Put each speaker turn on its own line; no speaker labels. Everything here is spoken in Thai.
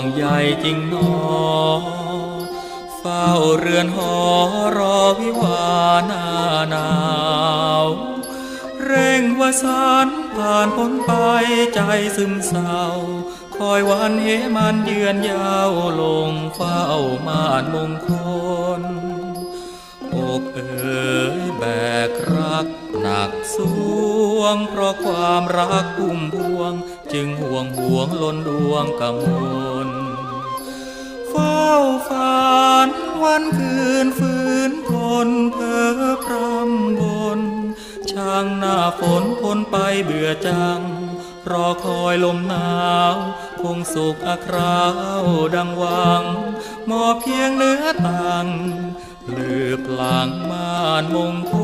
งใยจริงหนอ เฝ้าเรือนหอรอวิวาหนาหนาว เร่งวสารผ่านพ้นไปใจซึมเศร้า คอยวันเหมันเยือนยาวลงเฝ้ามานมงคลอกเอ๋ หนักสวง เพราะความรักพุ่มพวง จึงห่วงห่วงล้นดวงกำมลเฝ้าฝันวันคืนฝืนทนเพ้อพรำบน ช่างหน้าฝนพนไปเบื่อจัง รอคอยลมหนาวคงสุขอัคราวดังหวังมอบเพียงเนื้อตังเลือบหลังม่านมงคล